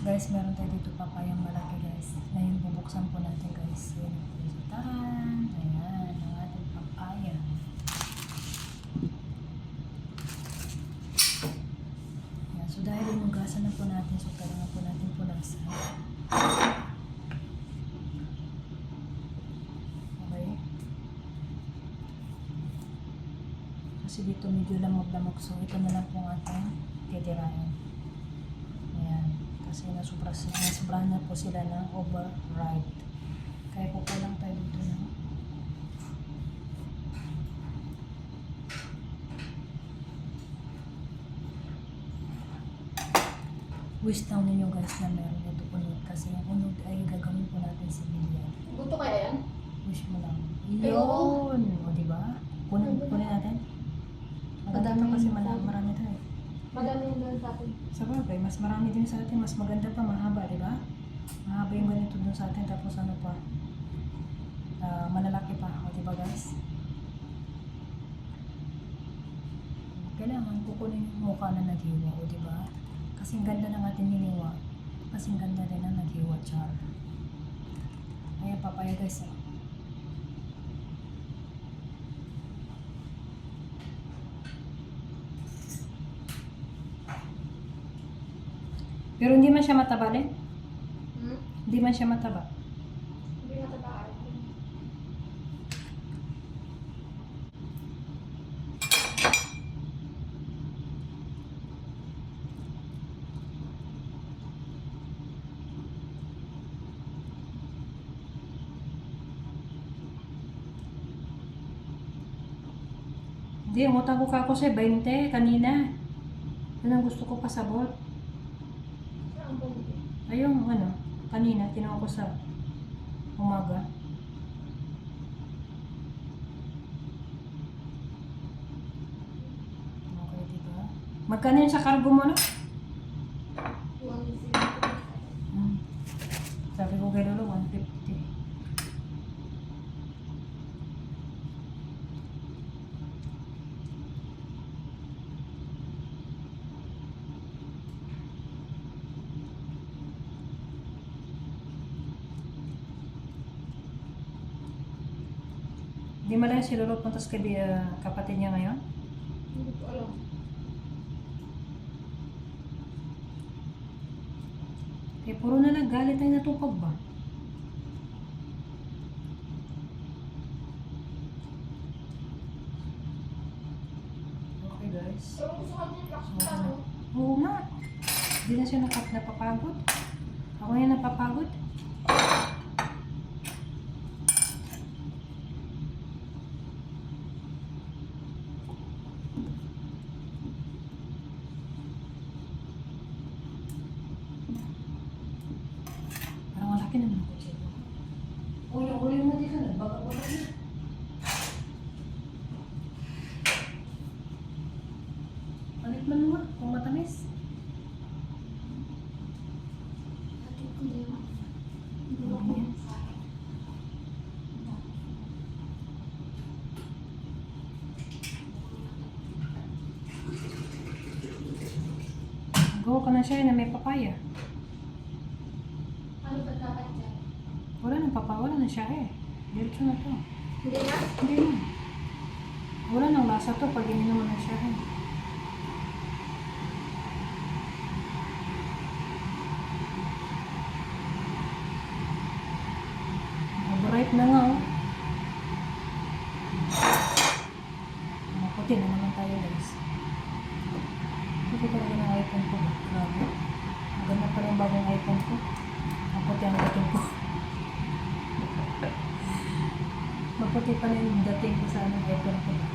Guys, meron tayo dito papayang malaki guys. Ngayon bubuksan po natin guys. Yan ang resultahan. Ayan, ang ating papaya. Ayan, so dahil inugasan na po natin, so kailangan po natin punasan. Okay. Kasi dito medyo lamog-lamog, so ito na lang po ang ating titirahin. Kasi nasubra, nasubra na po sila ng override. Kaya po lang tayo dito na. Wish down ninyo guys na meron ito unod. Kasi yung unod ay gagawin po natin sa bilyan. Buto kaya yan? Wish mo lang. Yun! O diba? Kunin, kunin natin. Madami kasi marami tayo. Madami yung doon sa atin. Sa bagay, mas marami din sa atin, mas maganda pa, mahaba, di ba? Mahaba yung ganito dun sa atin, tapos ano pa, ah, malalaki pa, o di ba guys? Kailangan kukunin yung mukha na naghiwa, o di ba? Kasing ganda ng ating niliwa, kasing ganda din ang naghiwa, char. Ayan, papaya guys, ah. Pero hindi man siya mataba, Len. Hmm? Hindi man siya mataba. Hindi matabaan. Hindi, umutang ko ka ako sa 20 kanina. Yun ang gusto ko pasabot. Ayun, ano, kanina, tinawag ko sa umaga. Okay, diba? Magkano yun sa cargo mo, no? One zero. Hmm. Sabi ko kay Lolo, 150. Di mo lang si Lolo punta sa kabi, ah, kapatid niya ngayon? Hindi ko alam. Eh, puro na lang galit ay natupag ba? Okay guys. Pero gusto ko din Okay laksa, na. no? Oo nga. Hindi na siya napapagod. Ako yan napapagod. Parang malaki naman ang kutsi mo. O, yung uli mo dito, nagbaga-baga na. Palit man mo nga, kung matamis. Ate ko din. Hindi Ano ako yan? sa akin. Ka na siya na may papaya. Ano ba dapat yan? Wala na papa, wala na siya eh. Diretso na to. Hindi na? Hindi na. Wala nang lasa to pag ininom mo na siya eh. Overripe na nga oh. Maputi na naman tayo guys. Ito talaga ng iPhone ko? Grabe. Maganda pa rin bagong iPhone ko. Maputi ang dating ko. Maputi pa rin dating ko sa anong iPhone ko ba?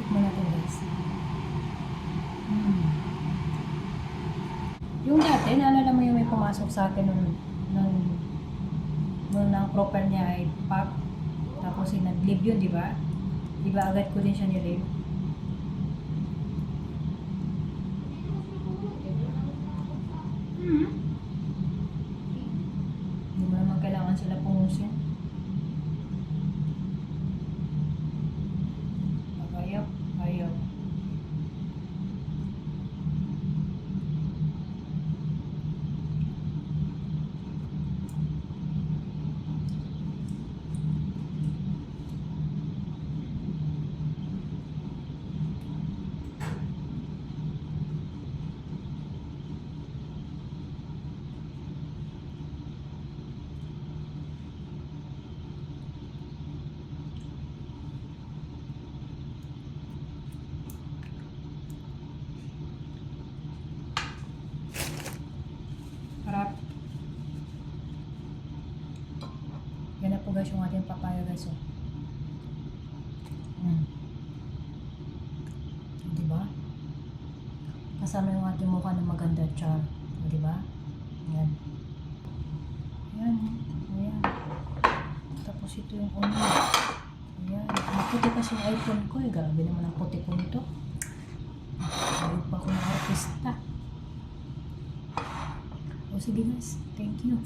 Tikman natin guys. Mm. Yung dati, naalala pumasok sa akin nung, nung, nung ang proper niya ay pop. Tapos yung nag-leave yun, di ba? Di ba agad ko din siya nilave? Hmm. Po guys yung ating papaya guys. Oh. Mm. Diba? Kasama yung ating mukha na maganda, char. Diba? Yan. Yan. Ayan. Tapos ito yung uno. Ayan. Maputi kasi yung iPhone ko eh. Grabe naman ang puti ko nito. Ayun pa ako ng artista. O sige guys, thank you.